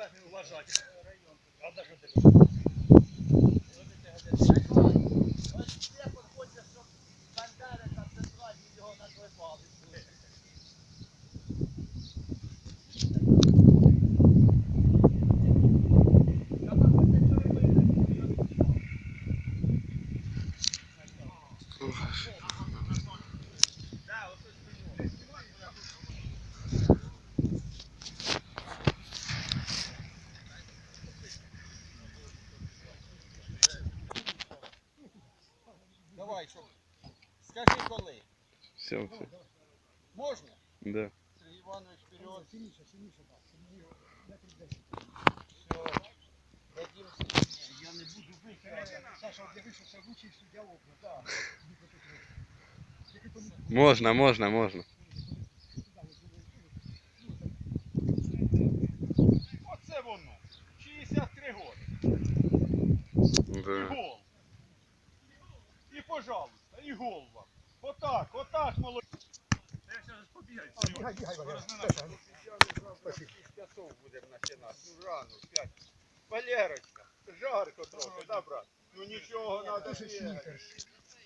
себе не вважати. Правда, що ти? Ось як от Давай, щоб. Скажи коли. Все, все. Можна? Да. Сергій Іванович вперед. Сильніше, сильніше, так. Сильніше. Метрів 10. Все. Дадим Я не буду витягати. Саша, дивись, що це лучший суддя окна. Так. Тільки Можна, можна, можна. Оце воно. 63 роки. І Да. гол. І пожалуйста, і гол вам. Отак, отак, молодь. Я зараз побігаю. бігай, бігай, Валера. Часов будемо починати. Ну рано, п'ять. 5. Валерочка, жарко трохи, да, брат? Ну нічого, надо бігати.